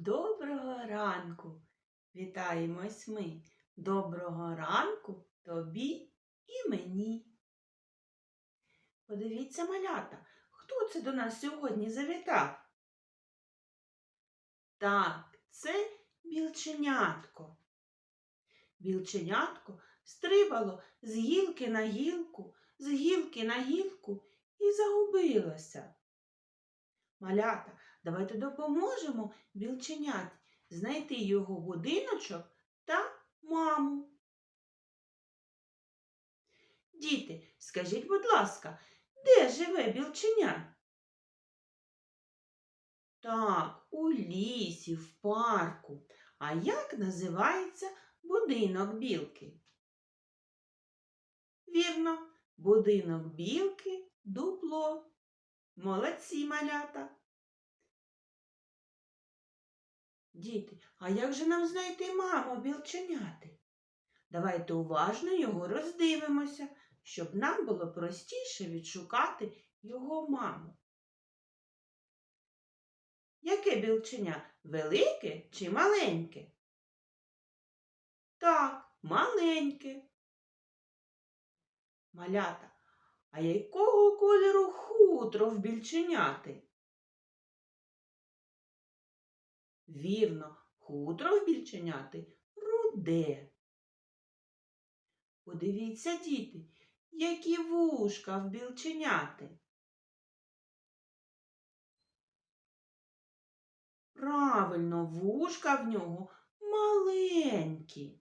Доброго ранку! Вітаємось ми. Доброго ранку тобі і мені. Подивіться, малята, хто це до нас сьогодні завітав? Так, це білченятко. Білченятко стрибало з гілки на гілку, з гілки на гілку і загубилося. Малята, давайте допоможемо білченят знайти його будиночок та маму. Діти, скажіть, будь ласка, де живе білченя? Так, у лісі, в парку. А як називається будинок білки? Вірно, будинок білки дупло. Молодці малята. Діти, а як же нам знайти маму білченяти? Давайте уважно його роздивимося, щоб нам було простіше відшукати його маму. Яке білченя? Велике чи маленьке? Так, маленьке. Малята, а якого кольору хутро в більченяти? Вірно, хутро в руде. Подивіться, діти, які вушка в. Правильно, вушка в нього маленькі.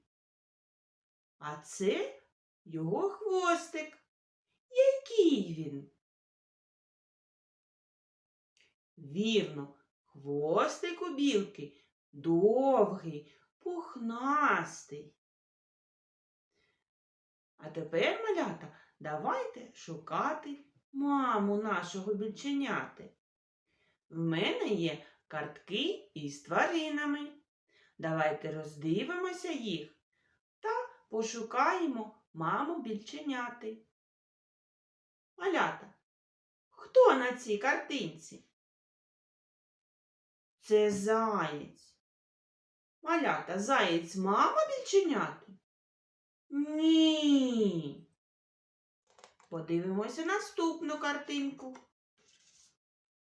А це його хвостик. Який він? Вірно, хвостик у білки довгий, пухнастий. А тепер, малята, давайте шукати маму нашого більченяти. В мене є картки із тваринами. Давайте роздивимося їх та пошукаємо маму більченяти. Малята, хто на цій картинці? Це заєць. Малята, заєць мама більченяти? Ні. Подивимося наступну картинку.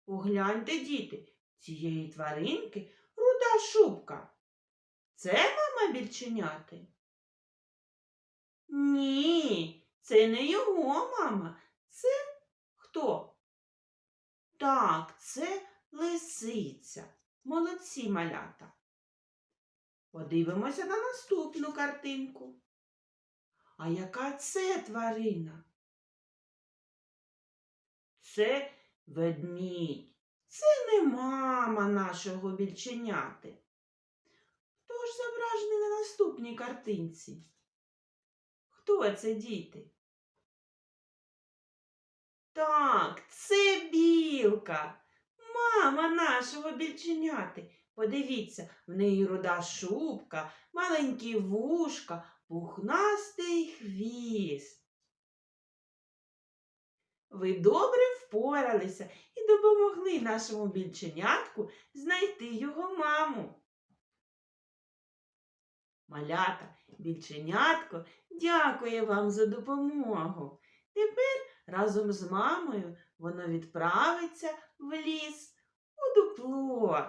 Погляньте, діти, цієї тваринки руда шубка. Це мама більченяти? Ні, це не його мама. Це хто? Так, це лисиця. Молодці малята. Подивимося на наступну картинку. А яка це тварина? Це ведмідь. Це не мама нашого більченяти. Хто ж зображений на наступній картинці? Хто це діти? Так, це білка, мама нашого більченяти. Подивіться, в неї руда шубка, маленькі вушка, пухнастий хвіст. Ви добре впоралися і допомогли нашому більченятку знайти його маму. Малята, більченятко, дякує вам за допомогу. Тепер разом з мамою воно відправиться в ліс у дупло.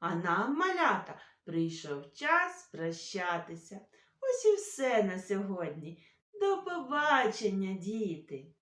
А нам, малята, прийшов час прощатися. Ось і все на сьогодні. До побачення, діти!